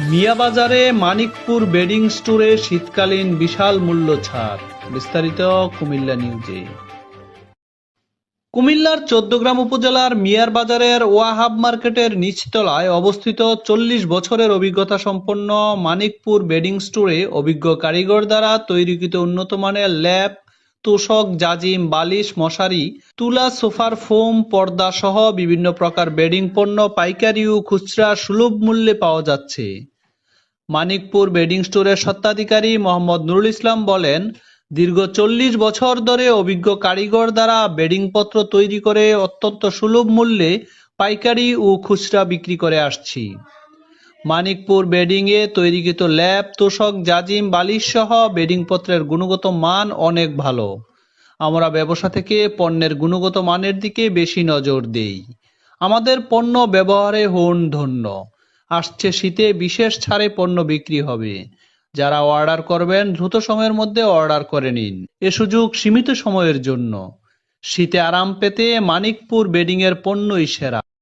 মিয়াবাজারে Manikpur bedding স্টোরে শীতকালীন বিশাল মূল্য ছাড়। বিস্তারিত কুমিল্লা নিউজে। কুমিল্লার চোদ্দগ্রাম উপজেলার মিয়ার বাজারের ওয়াহাব মার্কেটের নিচতলায় অবস্থিত চল্লিশ বছরের অভিজ্ঞতা সম্পন্ন মানিকপুর বেডিং স্টোরে অভিজ্ঞ কারিগর দ্বারা তৈরিকৃত উন্নত মানের ল্যাব তোষক, জাজিম, বালিশ, মশারি, তুলা, সোফার ফোম, পর্দা সহ বিভিন্ন প্রকার বেডিং পণ্য পাইকারি ও খুচরা সুলভ মূল্যে পাওয়া যাচ্ছে। মানিকপুর বেডিং স্টোরের স্বত্বাধিকারী মোহাম্মদ নুরুল ইসলাম বলেন, দীর্ঘ চল্লিশ বছর ধরে অভিজ্ঞ কারিগর দ্বারা বেডিং পত্র তৈরি করে অত্যন্ত সুলভ মূল্যে পাইকারি ও খুচরা বিক্রি করে আসছি। মানিকপুর বেডিংয়ে তৈরিকৃত ল্যাব, তোষক, জাজিম বালিশ সহ বেডিং পত্রের গুণগত মান অনেক ভালো। আমরা ব্যবসা থেকে পণ্যের গুণগত মানের দিকে বেশি নজর দেই। আমাদের পণ্য ব্যবহারে হন ধন্য। আসছে শীতে বিশেষ ছাড়ে পণ্য বিক্রি হবে। যারা অর্ডার করবেন, দ্রুত সময়ের মধ্যে অর্ডার করে নিন। এ সুযোগ সীমিত সময়ের জন্য। শীতে আরাম পেতে মানিকপুর বেডিং এর পণ্যই সেরা।